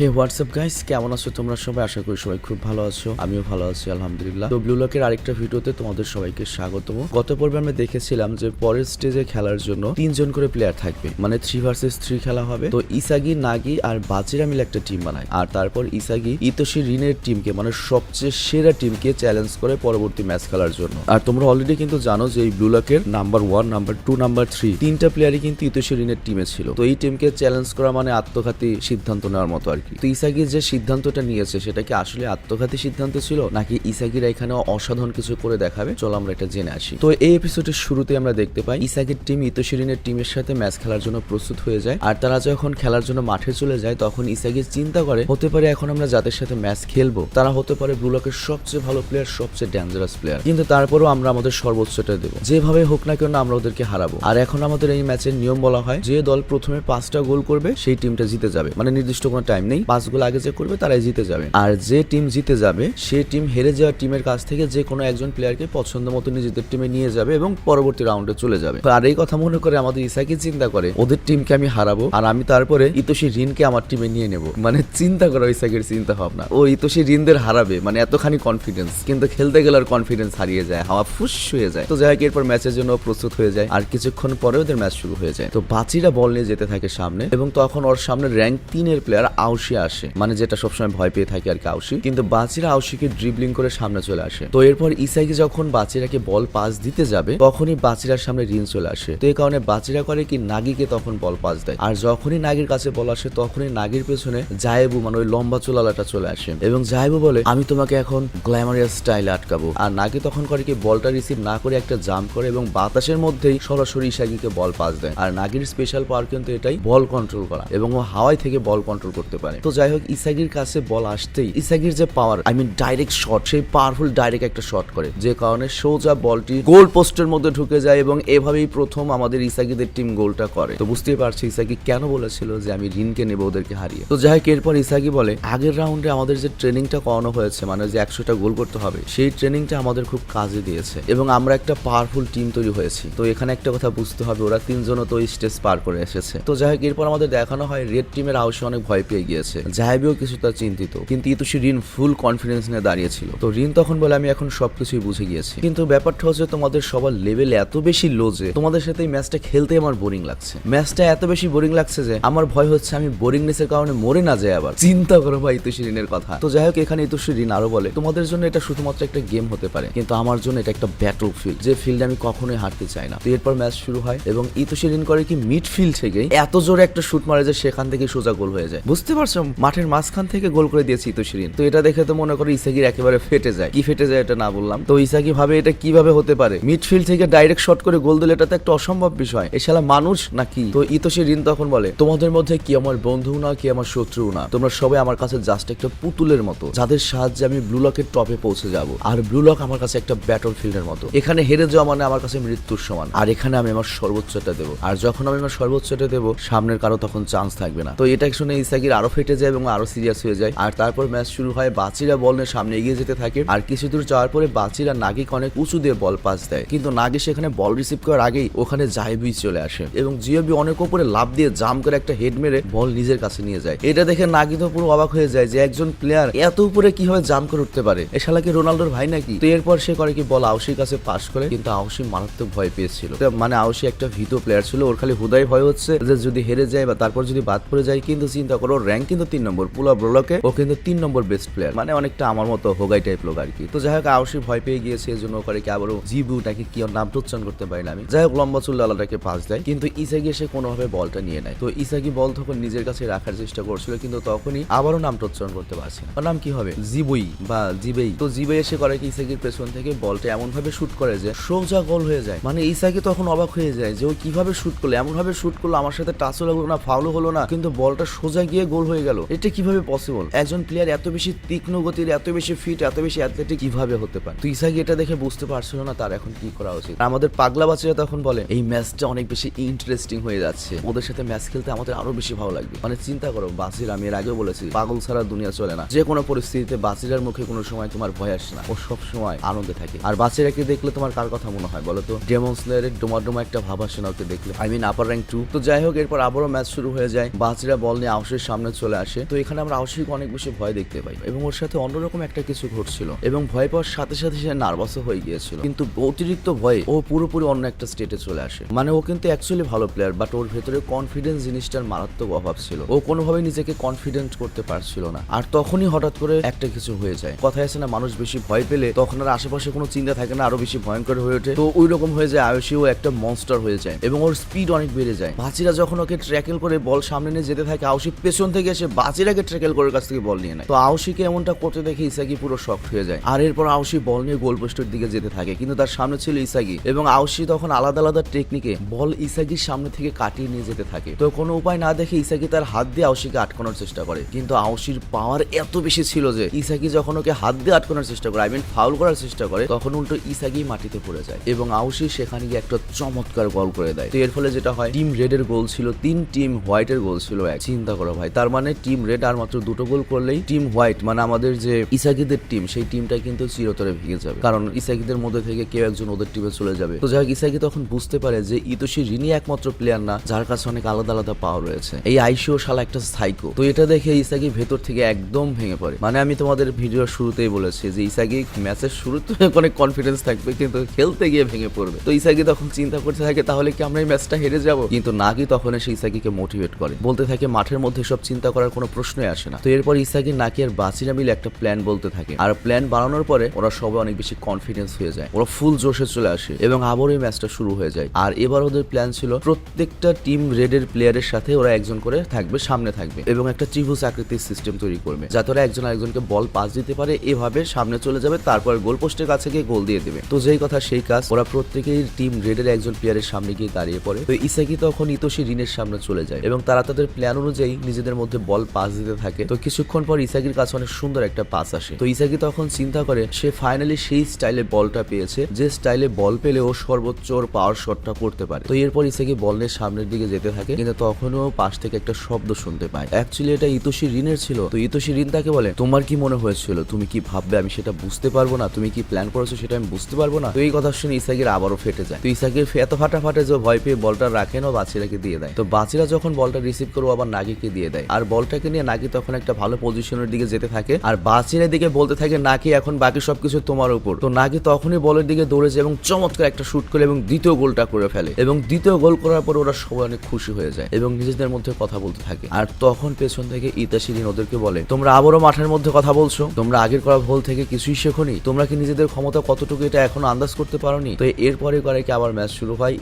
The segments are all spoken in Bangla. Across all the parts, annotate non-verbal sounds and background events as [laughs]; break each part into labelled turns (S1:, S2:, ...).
S1: হে হোয়াটসঅ্যাপ গাইস কেমন আছো তোমরা সবাই? আশা করি সবাই খুব ভালো আছো। আমিও ভালো আছি, আলহামদুলিল্লাহ। তো ব্লু লকের আরেকটা ভিডিওতে তোমাদের সবাইকে স্বাগতম। গত পর্বে আমরা দেখেছিলাম যে পরের স্টেজে খেলার জন্য তিনজন করে প্লেয়ার থাকবে। মানে থ্রি ভার্সেস থ্রি খেলা হবে। তো ইসাগি নাগি আর বাজিরা মিলে একটা টিম বানায়। আর তারপর ইসাগি ইতোশি রিনের টিমকে মানে সবচেয়ে সেরা টিমকে চ্যালেঞ্জ করে পরবর্তী ম্যাচ খেলার জন্য। আর তোমরা অলরেডি কিন্তু জানো যে এই ব্লু লকের number one number two number three তিনটা প্লেয়ারই কিন্তু ইতোশি রিনের টিমে ছিল। তো এই টিমকে চ্যালেঞ্জ করা মানে আত্মঘাতী সিদ্ধান্ত নেওয়ার মতো আর কি। তো ইসাগির যে সিদ্ধান্তটা নিয়েছে, সেটা কি আসলে আত্মঘাতী সিদ্ধান্ত ছিল, নাকি ইসাগিরা এখানে অসাধারণ কিছু করে দেখাবে? চলো আমরা এটা জেনে আসি। তো এই এপিসোডের শুরুতে আমরা দেখতে পাই, ইসাগির টিম ইতোশিরিনের টিমের সাথে ম্যাচ খেলার জন্য প্রস্তুত হয়ে যায়, আর তারা যখন খেলার জন্য মাঠে চলে যায়, তখন ইসাগির চিন্তা করে, হতে পারে এখন আমরা যাদের সাথে ম্যাচ খেলব, তারা হতে পারে ব্লুলকের সবচেয়ে ভালো প্লেয়ার সবচেয়ে ডেঞ্জারাস প্লেয়ার কিন্তু তারপরও আমরা আমাদের সর্বোচ্চটা দেবো। যেভাবে হোক না কেন, আমরা ওদেরকে হারাবো। আর এখন আমাদের এই ম্যাচের নিয়ম বলা হয়, যে দল প্রথমে পাঁচটা গোল করবে, সেই টিমটা জিতে যাবে। মানে নির্দিষ্ট কোনো টাইম নেই। পাঁচ গোল আগে যে করবে, তারাই জিতে যাবে। আর যে টিম জিতে যাবে, সে টিম হেরে যাওয়া টিমের কাছ থেকে যে কোনো একজন প্লেয়ারকে পছন্দ মতো নিজেদের টিমে নিয়ে যাবে এবং পরবর্তী রাউন্ডে চলে যাবে। আর এই কথা মনে করে আমাদের ইসাকি চিন্তা করে, ওদের টিমকে আমি হারাবো, আর আমি তারপরে ইতোষী ঋণকে আমার টিমে নিয়ে নেব। মানে চিন্তা করো ইসাকির চিন্তা ভাবনা। ও ইতোষী ঋণদের হারাবে মানে এতখানি কনফিডেন্স কিন্তু খেলতে গেলে আর কনফিডেন্স হারিয়ে যায়, হাওয়া ফুস হয়ে যায়। তো যাই এরপর ম্যাচের জন্য প্রস্তুত হয়ে যায়। আর কিছুক্ষণ পরে ওদের ম্যাচ শুরু হয়ে যায়। তো বাচিরা বল নিয়ে যেতে থাকে সামনে এবং তখন ওর সামনে র্যাঙ্ক তিনের প্লেয়ার আউশি আসে মানে যেটা সবসময় ভয় পেয়ে থাকে আর কি আউশি কিন্তু বাচিরা আউশিকে ড্রিবলিং করে সামনে চলে আসে। তো এরপর ইসাইকে যখন বাচিরাকে বল পাস দিতে যাবে, তখনই বাচিরার সামনে রিন চলে আসে। তো এই কারণে বাচিরা করে কি নাগিকে তখন বল পাস দেয়। আর যখনই নাগির কাছে বল আসে, তখনই নাগির পেছনে জায়েবু মানে ওই লম্বা চুলালাটা চলে আসে। এবং জায়েবু বলে, আমি তোমাকে এখন গ্ল্যামারিয়াস স্টাইলে আটকাবো। আর নাগি তখন করে কি বলটা রিসিভ না করে একটা জাম্প করে এবং বাতাসের মধ্যেই সরাসরি ইসাগিকে বল পাস দেয়। আর নাগির স্পেশাল পাওয়ার কিন্তু এটাই বল কন্ট্রোল করা এবং ও হাওয়াই থেকে বল কন্ট্রোল করতে পারে। তো যাই হোক, ইসাগির কাছে বল আসতেই, ইসাগির যে power I mean direct shot সেই পাওয়ারফুল ডাইরেক্ট একটা শট করে, যে কারণে সোজা বলটি গোল পোস্টের মধ্যে ঢুকে যায় এবং এভাবেই প্রথম আমাদের ইসাগিদের টিম গোলটা করে। তো বুঝতেই পারছি ইসাগি কেন বলেছিল যে আমি রিনকে নেব ওদেরকে হারিয়ে। তো যাই হোক, এরপর ইসাগি বলে, আগের রাউন্ডে আমাদের যে ট্রেনিংটা করানো হয়েছে মানে যে একশোটা গোল করতে হবে, সেই ট্রেনিংটা আমাদের খুব কাজে দিয়েছে এবং আমরা একটা পাওয়ারফুল টিম তৈরি হয়েছি। তো এখানে একটা কথা বুঝতে হবে, ওরা তিনজনও তো স্টেজ পার করে এসেছে। তো যাই হোক, এরপর আমাদের দেখানো হয় রেড টিমের আউসে অনেক ভয় পেয়ে গিয়েছে। জাহেবিও কিছুটা চিন্তিত। কিন্তু ইতুষি রিন ফুল কনফিডেন্স নিয়ে দাঁড়িয়েছিল। তো রিন তখন বলে আমি এখন সবকিছুই বুঝে গিয়েছি। কিন্তু ব্যাপারটা হচ্ছে তোমাদের সবার লেভেল এত বেশি লো যে, তোমাদের সাথে ম্যাচটা খেলতে আমার বোরিং লাগছে। ম্যাচটা এত বেশি বোরিং লাগছে যে, আমার ভয় হচ্ছে আমি বোরিংনেসের কারণে মরে না যায় আবার। চিন্তা করো ভাই ইতুষি রিনের কথা। তো যাই হোক, এখানে ইতুষি ঋণ আরও বলে, তোমাদের জন্য এটা শুধুমাত্র একটা গেম হতে পারে, কিন্তু আমার জন্য এটা একটা ব্যাটল ফিল্ড যে ফিল্ডে আমি কখনোই হারতে চাই না। তো এরপর ম্যাচ শুরু হয় এবং ইতুষি ঋণ করে কি মিড ফিল্ড থেকে এত জোরে একটা শুট মারে যে সেখান থেকে সোজা গোল হয়ে যায়। বুঝতে পারছ? মাঠের মাঝখান থেকে গোল করে দিয়েছে ইতুশিরিন। তো এটা দেখে তো মনে করো ইসাকির একেবারে ফেটে যায়। কি ফেটে যায় এটা না বললাম। তো ইসাকি ভাবে এটা কীভাবে হতে পারে? মিডফিল্ড থেকে ডাইরেক্ট শট করে গোল দিলে এটা তো একটা অসম্ভব বিষয়। এ শালা মানুষ নাকি? তো ইতোষী রিন তখন বলে, তোমাদের মধ্যে কি আমার বন্ধু না, কি আমার শত্রু না? তোমরা সবাই আমার কাছে জাস্ট একটা পুতুলের মতো। যাদের সাহায্যে আমি ব্লু লকের টপে পৌঁছে যাব। আর ব্লু লক আমার কাছে একটা ব্যাটল ফিল্ডের মতো। এখানে হেরে যাওয়া মানে আমার কাছে মৃত্যুর সমান। আর এখানে আমি আমার সর্বোচ্চটা দেবো। আর যখন আমি আমার সর্বোচ্চটা দেবো, সামনের কারও তখন চান্স থাকবে না। তো এটা শুনে ইসাকির আরও ফেটে যায় এবং আরও সিরিয়াস হয়ে যায়। আর তারপর ম্যাচ শুরু হয় বাচিরা বল নিয়ে সামনে এগিয়ে যেতে থাকে। আর কিছু দূর যাওয়ার পরে বাচিরা নাগিক অনেক উঁচু দিয়ে বল পাস দেয়। কিন্তু নাগি সেখানে বল রিসিভ করার আগেই ওখানে জাহেবি চলে আসে এবং জিওবি অনেক উপরে লাভ দিয়ে জাম করে একটা হেড মেরে বল নিজের কাছে নিয়ে যায়। এটা দেখে নাগি তো পুরো অবাক হয়ে যায় যে একজন প্লেয়ার এত উপরে কীভাবে জাম করে উঠতে পারে? এ শালা কি রোনাল্ডোর ভাই নাকি? তো এরপর সে করে কি বল আউসির কাছে পাস করে, কিন্তু আউসি মারাত্মক ভয় পেয়েছিল। মানে আউসি একটা ভীত প্লেয়ার ছিল, ওর খালি হুদাই ভয় হচ্ছে যে যদি হেরে যায় বা তারপর যদি বাদ পড়ে যায়, কিন্তু চিন্তা করো র্যাঙ্ক কিন্তু তিন নম্বর পুলা ব্রলকে ও কিন্তু তিন নম্বর বেস্ট প্লেয়ার মানে অনেকটা আমার মতো হোগাই টাইপ লোক আর কি তো যাই হোক আউসি ভয় পেয়ে গিয়েছে এই জন্য করে কি আবারও জিবু নাকি কি নামটা উচ্চারণ করতে পারি না আমি। যাই হোক, লম্বা চুল লালাটাকে পাস দেয়। কিন্তু ইসাগি এসে কোনোভাবে বলটা নিয়ে নেয়। তো ইসাগি বল তখন নিজের কাছে রাখার চেষ্টা করছিল, কিন্তু তখনই আবারও নামটা উচ্চারণ করতে পারছি না। নাম কি হবে? জিবই বা জিবেই তো জিবে এসে করে কি ইসাগির পেছন থেকে বলটা এমন ভাবে শুট করে যে সোজা গোল হয়ে যায়। মানে ইসাকি তখন অবাক হয়ে যায় যে ও কীভাবে শুট করল? এমন ভাবে শুট করল, আমার সাথে টাচও লাগল না ফাউলও হলো না, কিন্তু বলটা সোজা গিয়ে গোল হয়ে গেল। এটা কীভাবে পসিবল একজন প্লেয়ার এত বেশি তীক্ষ্ণ গতির, এত বেশি ফিট এত বেশি অ্যাথলেটিক কীভাবে হতে পারে? তো ইসাকি এটা দেখে বুঝতে পারছিল না তার এখন কি করা উচিত। আমাদের পাগলা বাচ্চারা তখন বলে, এই ম্যাচটা অনেক বেশি ইন্টারেস্টিং হয়ে যাচ্ছে। ওদের সাথে ম্যাচ খেলতে আমাদের আরও বেশি ভালো লাগবে। মানে চিন্তা করো বাসির আমি এর আগেও বলেছি, পাগল ছাড়া দুনিয়া চলে না। যে কোনো পরিস্থিতিতে বাসিরার মুখে কোনো সময় তোমার ভয় আসে না। ও সব সময় আনন্দে থাকে। আর বাসিরাকে দেখলে তোমার কার কথা মনে হয় বলো তো? ডেমন স্লেয়ারের ডোমা ডোমা একটা ভাব আসে না ওকে দেখলে। I mean upper rank two তো যাই হোক, এরপর আবারও ম্যাচ শুরু হয়ে যায়। বাসিরা বল নিয়ে আউসের সামনে চলে চলে আসে। তো এখানে আমরা আউশিকে অনেক বেশি ভয় দেখতে পাই এবং ওর সাথে অন্যরকম একটা কিছু ঘটছিল এবং ভয় পাওয়ার সাথে সাথে সে নার্ভাসও হয়ে গিয়েছিল। কিন্তু অতিরিক্ত ভয়ে ও পুরোপুরি অন্য একটা স্টেটে চলে আসে। মানে ও কিন্তু অ্যাকচুয়ালি ভালো প্লেয়ার বাট ওর ভেতরে কনফিডেন্স জিনিসটার মারাত্মক অভাব ছিল। ও কোনোভাবে নিজেকে কনফিডেন্ট করতে পারছিল না। আর তখনই হঠাৎ করে একটা কিছু হয়ে যায়। কথায় আছে না, মানুষ বেশি ভয় পেলে তখন আর আশেপাশে কোনো চিন্তা থাকে না, আরও বেশি ভয়ঙ্কর হয়ে ওঠে। তো ওই রকম হয়ে যায়, আয়ুষীও একটা মনস্টার হয়ে যায় এবং ওর স্পিড অনেক বেড়ে যায়। বাচিরা যখন ওকে ট্র্যাকেল করে বল সামনে নিয়ে যেতে থাকে আউশি পেছন থেকে এসে বাচিরাকে ট্র্যাকেল করে কাছ থেকে বল নিয়ে নেয়। তো আউশিকে এমনটা করতে দেখে ইসাগি পুরো শক হয়ে যায়। আর এরপর আউশি বল নিয়ে গোল পোস্টের দিকে যেতে থাকে, কিন্তু তার সামনে ছিল ইসাগি। এবং আউশি তখন আলাদা আলাদা টেকনিকে বল ইসাগির সামনে থেকে কাটিয়ে নিয়ে যেতে থাকে। তো কোনো উপায় না দেখে ইসাগি তার হাত দিয়ে আউশিকে আটকানোর চেষ্টা করে। কিন্তু আউশির পাওয়ার এত বেশি ছিল যে ইসাকি যখন ওকে হাত দিয়ে আটকানোর চেষ্টা করে আই মিন ফাউল করার চেষ্টা করে, তখন উল্টো ইসাগি মাটিতে পড়ে যায়। এবং আউশি সেখানে গিয়ে একটা চমৎকার গোল করে দেয়। তো এর ফলে যেটা হয় টিম রেডের গোল ছিল, তিন টিম হোয়াইটের গোল ছিল এক। চিন্তা করো ভাই, তার মানে টিম রেড আর মাত্র দুটো গোল করলেই টিম হোয়াইট মানে আমাদের যে ইসাগিদের টিম সেই টিমটা কিন্তু চিরতরে ভেঙে যাবে। কারণ ইসাগিদের মধ্যে থেকে কেউ একজন ওদের টিমে চলে যাবে। তো যাই ইসাগি তখন বুঝতে পারে যে ইতোশি রিনি একমাত্র প্লেয়ার না, যার কাছে অনেক আলাদা আলাদা পাওয়ার রয়েছে। এই আইসিও শালা একটা সাইকো তো এটা দেখে ইসাগি ভেতর থেকে একদম ভেঙে পড়ে। মানে আমি তোমাদের ভিডিওর শুরুতেই বলেছি যে ইসাকি ম্যাচের শুরুতে [laughs] অনেক কনফিডেন্স থাকবে, কিন্তু খেলতে গিয়ে ভেঙে পড়বে। তো ইসাকি তখন চিন্তা করতে থাকে, তাহলে কি আমরা এই ম্যাচটা হেরে যাব? কিন্তু নাকি তখন এসে ইসাগিকে মোটিভেট করে। বলতে থাকে, মাঠের মধ্যে সব চিন্তা করার কোনো প্রশ্নই আসে না। তো এরপর ইসাগি নাকি আর বাচিরা মিলে একটা প্ল্যান বলতে থাকে। আর প্ল্যান বানানোর পরে ওরা সবাই অনেক বেশি কনফিডেন্স হয়ে যায়। ওরা ফুল জোশে চলে আসে এবং আবার এই ম্যাচটা শুরু হয়ে যায়। আর এবার ওদের প্ল্যান ছিল প্রত্যেকটা টিম রেডের প্লেয়ারের সাথে ওরা একজন করে থাকবে, সামনে থাকবে এবং একটা ত্রিভুজ আকৃতির সিস্টেম তৈরি করবে। যাতে ওরা একজন আরেকজনকে বল পাস দিতে পারে, এভাবে সামনে চলে যাবে, তারপর গোল পোস্টের কাছে গিয়ে গোল দিয়ে দেবে। তো যেই কথা সেই কাজ, ওরা প্রত্যেকেই টিম রেডের একজন প্লেয়ারের সামনে গিয়ে দাঁড়িয়ে পড়ে। তো ইসাকি তখন ইতোশি ঋণের সামনে চলে যায় এবং তারা তাদের প্ল্যান অনুযায়ী নিজেদের মধ্যে বল পাস দিতে থাকে। তো কিছুক্ষণ পর ইসাকির কাছে অনেক সুন্দর একটা পাস আসে। তো ইসাকি তখন চিন্তা করে, সে ফাইনালি সেই স্টাইলে বলটা পেয়েছে, যে স্টাইলে বল পেলে ও সর্বোচ্চ ওর পাওয়ার শটটা করতে পারে। তো এরপর ইসাকি বল নিয়ে সামনের দিকে যেতে থাকে, কিন্তু তখনও পাশ থেকে একটা শব্দ শুনতে পায়। অ্যাকচুয়ালি এটা ইতোশি ঋণের ছিল। তো ইতোশি ঋণ তাকে বলে, তোমার কি মনে হয়েছিল? তুমি কি ভাববে? আমি সেটা বুঝতে পারব না। তুমি কি প্ল্যান করেছ সেটা আমি বুঝতে পারব না? তো এই কথা শুনে ইসাকির আবারও ফেটে যায়। তো ইসাকির এত ফাটা ফাটে যে ভয় পেয়ে বলটা রাখেন ও বাচ্চিরাকে দিয়ে দেয়। তো বাচ্চিরা যখন বলটা রিসিভ করে, ও আবার নাগিকে দিয়ে দেয়। আর বলটাকে নিয়ে নাকি তখন একটা ভালো পজিশনের দিকে যেতে থাকে। আর বাচিরের দিকে বলতে থাকে, নাকি এখন বাকি সবকিছু তোমার উপর? তো নাকি তখনই বলের দিকে দৌড়ে যায় এবং চমৎকার একটা শুট করে এবং দ্বিতীয় গোলটা করে ফেলে। এবং দ্বিতীয় গোল করার পর ওরা সবাই অনেক খুশি হয়ে যায় এবং নিজেদের মধ্যে কথা বলতে থাকে। আর তখন পেছন থেকে ইতাশিদিন ওদেরকে বলে, তোমরা আবারও মাঠের মধ্যে কথা বলছো? তোমরা আগের করা ভুল থেকে কিছুই শেখোনি? তোমরা কি নিজেদের ক্ষমতা কতটুকু এটা এখনও আন্দাজ করতে পারোনি? তো এরপরে করে কি আবার ম্যাচ শুরু হয়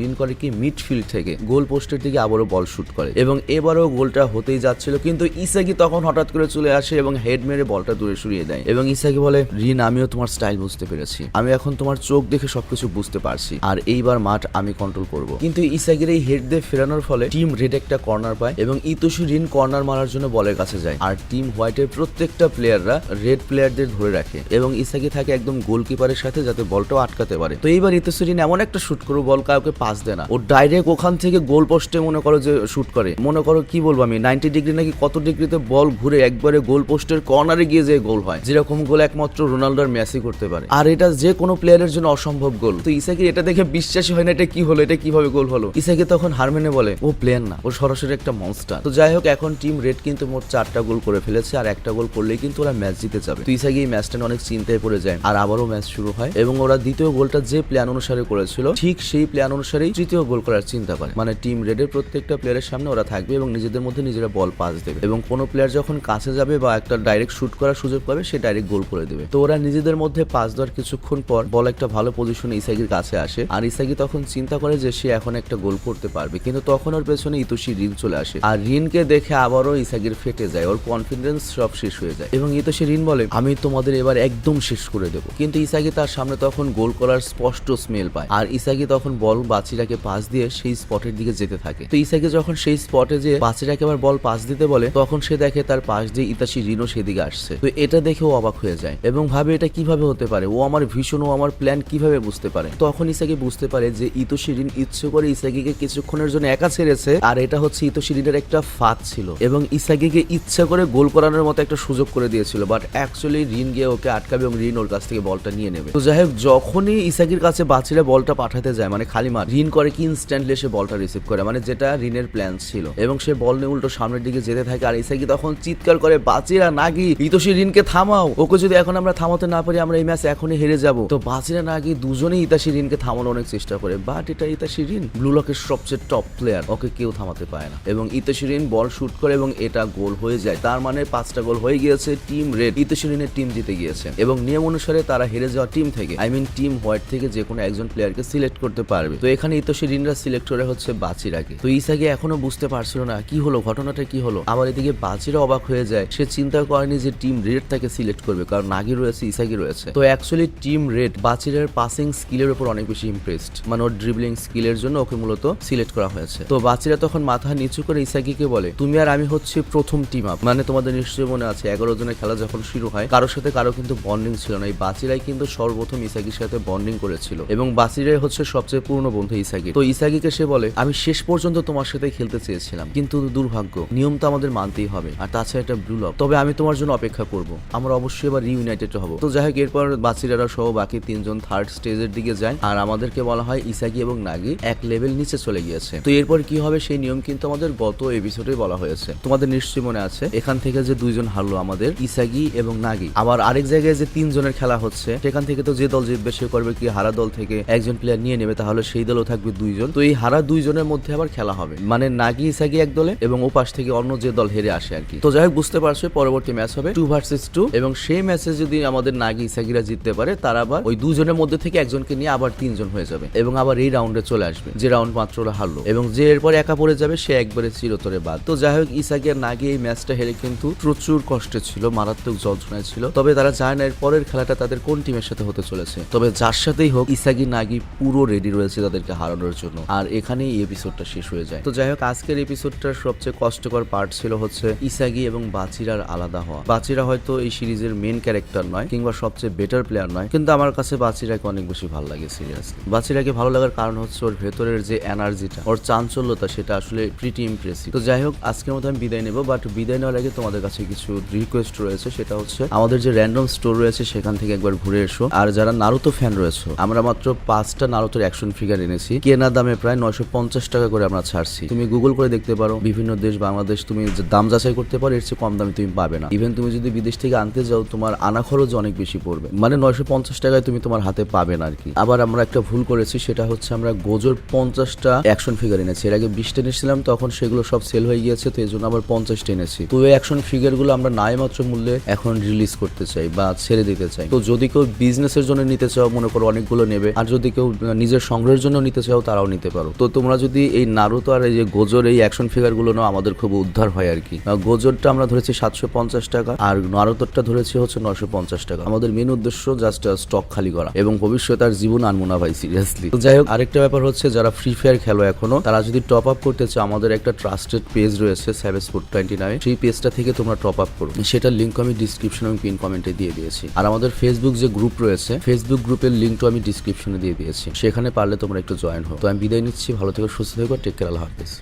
S1: রিন করে কি মিডফিল্ড থেকে গোল পোস্টের দিকে আবারও বল শুট করে। এবং এবারও গোলটা হতেই যাচ্ছিল, কিন্তু ইসাকি তখন হঠাৎ করে চলে আসে এবং হেড মেরে বলটা দূরে সরিয়ে দেয় এবং ইসাকি বলে, রিন, আমিও তোমার স্টাইল বুঝতে পেরেছি। আমি এখন তোমার চোখ দেখে সবকিছু বুঝতে পারছি। আর এইবার মাঠ আমি কন্ট্রোল করব। কিন্তু ইসাকির এই হেড দিয়ে ফেরানোর ফলে টিম রেড একটা কর্নার পায় এবং ইতোশি রিন কর্নার মারার জন্য বলের কাছে যায়। আর টিম হোয়াইটের প্রত্যেকটা প্লেয়াররা রেড প্লেয়ারদের ধরে রাখে এবং ইসাকি থাকে একদম গোলকিপারের সাথে যাতে বলটাও আটকাতে পারে। তো এইবার ইতোশি রিন এমন একটা শুট করো বল কাউকে পাস দেয় না। ও ডাইরেক্ট ওখান থেকে গোল পোস্টে মনে করো যে শুট করে। মনে করো, কি বলব আমি নাইনটি ডিগ্রি নাকি কত ডিগ্রিতে বল ঘুরে একবারে গোল পোস্টের কর্নারে গিয়ে যে গোল হয়? যেরকম গোল একমাত্র রোনাল্ডোর মেসি করতে পারে। আর এটা যে কোনো প্লেয়ারের জন্য অসম্ভব গোল তো ইসাকি, এটা দেখে বিশ্বাসই হয় না এটা কি হলো, এটা কীভাবে গোল হলো? ইসাকি তখন হার মেনে বলে, ও প্লেয়ার না, ও সরাসরি একটা মনস্টার তো যাই হোক, এখন টিম রেড কিন্তু মোট চারটা গোল করে ফেলেছে, আর একটা গোল করলেই কিন্তু ওরা ম্যাচ জিতে যাবে। তো ইসাকি এই ম্যাচটা অনেক চিন্তায় পড়ে যায়। আর আবারও ম্যাচ শুরু হয় এবং ওরা দ্বিতীয় গোলটা যে প্ল্যান অনুসারে করেছিল, ঠিক সেই প্ল্যান অনুসারেই তৃতীয় গোল করার চিন্তা করে। মানে টিম রেডের প্রত্যেকটা প্লেয়ারের সামনে ওরা থাকবে এবং নিজেদের মধ্যে নিজেরা বল পাস দেবে। এবং কোনো প্লেয়ার যখন কাছে যাবে বা একটা ডাইরেক্ট শুট করার সুযোগ পাবে, সে ডাইরেক্ট গোল করে দেবে। তো ওরা নিজেদের মধ্যে পাস দেওয়ার কিছুক্ষণ পর বল একটা ভালো পজিশনে ইসাগির কাছে আসে। আর ইসাগি তখন চিন্তা করে যে সে এখন একটা গোল করতে পারবে। কিন্তু তখন ওর পেছনে ইতোশি রিন চলে আসে। আর রিনকে দেখে আবারও ইসাগির ফেটে যায়। ওর কনফিডেন্স সব শেষ হয়ে যায়। এবং ইতোশি রিন বলে, আমি তোমাদের এবার একদম শেষ করে দেবো। কিন্তু ইসাগি তার সামনে তখন গোল করার স্পষ্ট স্মেল পায়। আর ইসাগি তখন বল বাচিরাকে পাস দিয়ে সেই স্পটের দিকে যেতে থাকে। তো ইসাগি যখন সেই স্পটে যে বাচিরাকে আবার বল পাস দিতে বলে, তখন সে দেখে তার পাশ দিয়ে ইতাশি রিনো সেদিকে আসছে। তো এটা দেখে ও অবাক হয়ে যায় এবং ভাবে এটা কীভাবে হতে পারে? ও আমার ভীষণ, ও আমার প্ল্যান কীভাবে বুঝতে পারে? তখন ইসাকি বুঝতে পারে যে ইতোশি রিন ইচ্ছে করে ইসাকিকে কিছুক্ষণের জন্য একা ছেড়েছে, আর এটা হচ্ছে ইতোশি রিনের একটা ফাঁদ ছিল এবং ইসাকিকে ইচ্ছা করে গোল করানোর মতো একটা সুযোগ করে দিয়েছিল। বাট অ্যাকচুয়ালি রিন গিয়ে ওকে আটকাবে এবং রিন ওর কাছ থেকে বলটা নিয়ে নেবে। তো যাই হোক, যখনই ইসাকির কাছে বাচিরা বলটা পাঠাতে যায় মানে খালি মার, রিন করে কি ইনস্ট্যান্টলি সে বলটা রিসিভ করে মানে যেটা রিনের প্ল্যান ছিল। এবং সে বল নিয়ে উল্টো সামনের দিকে যেতে থাকে আর ইসাকি তখন চিৎকার করে, বাচিরা নাগি, ইতোশি রিনকে থামাও। ওকে যদি এখন আমরা থামাতে না পারি, আমরা এই ম্যাচ এখনই হেরে যাব। তো বাচিরা নাগি দুজনেই ইতাশি রিনকে থামানোর অনেক চেষ্টা করে বাট এটা ইতাশি রিন ব্লু লকের সবচেয়ে টপ প্লেয়ার ওকে কেউ থামাতে পারে না। এবং ইতাশি রিন বল শুট করে এবং এটা গোল হয়ে যায়। তার মানে পাঁচটা গোল হয়ে গিয়েছে টিম রেড ইতাশি রিনের টিম জিতে গিয়েছে। এবং নিয়ম অনুসারে তারা হেরে যাওয়া টিম থেকে আই মিন টিম হোয়াইট থেকে যে কোনো একজন প্লেয়ারকে সিলেক্ট করতে পারবে। তো এখানে ইতোশি রিনরা সিলেক্ট করে হচ্ছে বাচিরাকে। তো ইসাকে এখনও বুঝতে পারছিল না কি হলো, ঘটনাটা কি হলো? আবার এদিকে বাচিরা অবাক হয়ে যায়। সে চিন্তা করেনি যে টিম রেড তাকে সিলেক্ট করবে, কারণ নাগি রয়েছে, ইসাকি রয়েছে। তো অ্যাকচুয়ালি টিম রেড বাচিরের পাসিং স্কিলের উপর অনেক বেশি ইমপ্রেসড মানে ওর ড্রিবলিং স্কিলের জন্য ওকে মূলত সিলেক্ট করা হয়েছে। তো বাচিরা তখন মাথা নিচু করে ইসাকিকে বলে, তুমি আর আমি হচ্ছে প্রথম টিম আপ মানে তোমাদের নিশ্চয়ই মনে আছে, এগারো জনের খেলা যখন শুরু হয়, কারোর সাথে কারও কিন্তু বন্ডিং ছিল না। এই বাচিরাই কিন্তু সর্বপ্রথম ইসাকির সাথে বন্ডিং করেছিল। এবং বাচিরাই হচ্ছে সবচেয়ে পুরনো বন্ধু ইসাকি তো ইসাকিকে সে বলে, আমি শেষ পর্যন্ত তোমার সাথে খেলতে চেয়েছিলাম, কিন্তু দুর্ভাগ্য নিয়ম তো আমাদের মানতেই হবে। আর তাছাড়া এটা ব্লু লক তবে আমি তোমার জন্য অপেক্ষা করব। আমরা অবশ্যই এবার রিউনাইটেড হব। তো যাই হোক, এরপর বাচিরারা সহ বাকি তিনজন থার্ড স্টেজের দিকে যায়। আর আমাদেরকে বলা হয় ইসাকি এবং নাগি এক লেভেল নিচে চলে গিয়েছে। তো এরপর কি হবে সেই নিয়ম কিন্তু আমাদের গত এপিসোডে বলা হয়েছে। তোমাদের নিশ্চয়ই মনে আছে, এখান থেকে যে দুইজন হারলো আমাদের ইসাগি এবং নাগি। আবার আরেক জায়গায় যে তিনজনের খেলা হচ্ছে, সেখান থেকে তো যে দল জিতবে, সে করবে কি? হারা দল থেকে একজন প্লেয়ার নিয়ে নেবে, তাহলে সেই দলও থাকবে দুইজন। তো এই হারা দুইজনের মধ্যে আবার খেলা হবে। মানে নাগি ইসাগি এক দলে এবং ও পাশ থেকে অন্য যে দল হেরে আসে আর কি। তো যাই হোক, বুঝতে পারছ পরবর্তী ম্যাচ হবে টু ভার্সেস টু এবং সেই ম্যাচে যদি আমাদের নাগি ইসাগিরা জিততে পারে, তারা আবার ওই দুজনের মধ্যে থেকে একজনকে নিয়ে আবার তিনজন হয়ে যাবে। এবং আবার এই রাউন্ডে চলে আসবে, যে রাউন্ড মাত্র হারলো। এবং যে এরপর একা পড়ে যাবে, সে একবারে চিরতরে বাদ। তো যাই হোক ইসাকি আর নাগি এই ম্যাচটা হেরে কিন্তু প্রচুর কষ্টে ছিল, মারাত্মক যন্ত্রণায় ছিল। তবে তারা জানে না এর পরের খেলাটা তাদের কোন টিমের সাথে হতে চলেছে। তবে যার সাথেই হোক, ইসাগি নাগি পুরো রেডি রয়েছে তাদেরকে হারানোর জন্য। আর এখানেই এপিসোডটা শেষ হয়ে যায়। তো যাই হোক, আজকের এপিসোডটার সবচেয়ে কষ্টকর পার্ট ছিল হচ্ছে ইসাগি এবং বাচিরার আলাদা হওয়া। বাচিরা হয়তো এই সিরিজের মেন ক্যারেক্টার নয়, কিংবা সবচেয়ে বেটার প্লেয়ার নয়, কিন্তু আমার কাছে বাচিরাকে অনেক বেশি ভালো লাগে সিরিয়াসলি বাচিরাকে ভালো লাগার কারণ হচ্ছে ওর ভেতরের যে এনার্জিটা, ওর চাঞ্চল্যতা, সেটা আসলে প্রিটি ইমপ্রেসিভ তো যাই হোক, আজকের মতো আমি বিদায় নেব বাট বিদায় নেওয়ার আগে তোমাদের কাছে কিছু রিকোয়েস্ট রয়েছে, সেটা হচ্ছে আমাদের যে র্যান্ডম স্টোর রয়েছে, সেখান থেকে একবার ঘুরে এসো। আর যারা নারুতো ফ্যান রয়েছে, আমরা মাত্র পাঁচটা নারুতোর অ্যাকশন ফিগার এনেছি। কেনা দামে প্রায় নয়শো পঞ্চাশ টাকা করে আমরা ছাড়ছি। তুমি গুগল করে দেখতে পারো, বিভিন্ন দেশ, বাংলাদেশ তুমি যে দাম যাচাই করতে পারো, এর চেয়ে কম দামে তুমি পাবে না। ইভেন তুমি যদি বিদেশ থেকে আনতে যাও, তোমার আনা খরচ অনেক বেশি পড়বে। মানে নয়শো পঞ্চাশ টাকায় তুমি তোমার হাতে পাবে না আর কি আবার আমরা একটা ভুল করেছি, সেটা হচ্ছে আমরা গোজোর পঞ্চাশটা অ্যাকশন ফিগার এনেছি। এর আগে বিশটা এনেছিলাম তখন সেগুলো সব সেল হয়ে গিয়েছে, তো এই জন্য আবার পঞ্চাশটা এনেছি তো এই অ্যাকশন ফিগারগুলো আমরা নাই মাত্র মূল্যে এখন রিলিজ করতে চাই বা ছেড়ে দিতে চাই। তো যদি কেউ বিজনেসের জন্য নিতে চাও, মনে করো অনেকগুলো নেবে, আর যদি কেউ নিজের সংগ্রহের জন্য নিতে চাও, তারাও নিতে পারো। তো তোমরা যদি এই নারুতো আর এই যে গোজোর এই অ্যাকশন ফিগারগুলো নাও, আমাদের খুব উদ্ধার হয় আর কি। গোজরটা আমরা ধরেছি সাতশো পঞ্চাশ টাকা, আর নারুতোরটা ধরেছি হচ্ছে নশো পঞ্চাশ টাকা। আমাদের মেন উদ্দেশ্য জাস্ট স্টক খালি করা এবং ভবিষ্যতে আর জীবন আনব না ভাই সিরিয়াসলি তো যাই হোক, আরেকটা ব্যাপার হচ্ছে যারা ফ্রি ফায়ার খেলো এখনও, তারা যদি টপ আপ করতে চাও, আমাদের একটা ট্রাস্টেড পেজ রয়েছে সেভেন স্পোর্ট টোয়েন্টি নাইন সেই পেজটা থেকে তোমরা টপ আপ করো। সেটার লিঙ্ক আমি ডিসক্রিপশন এবং পিন কমেন্টে দিয়ে দিয়েছি। আর আমাদের ফেসবুক যে গ্রুপ রয়েছে ফেসবুক গ্রুপের লিঙ্কটা আমি ডিসক্রিপশনে দিয়ে দিয়েছি। সেখানে পারলে তোমরা একটু জয়েন হো তো আমি বিদায় নিচ্ছি, ভালো থেকো, সুস্থ থেকো টেক কেয়ার আল্লাহ হাফিজ।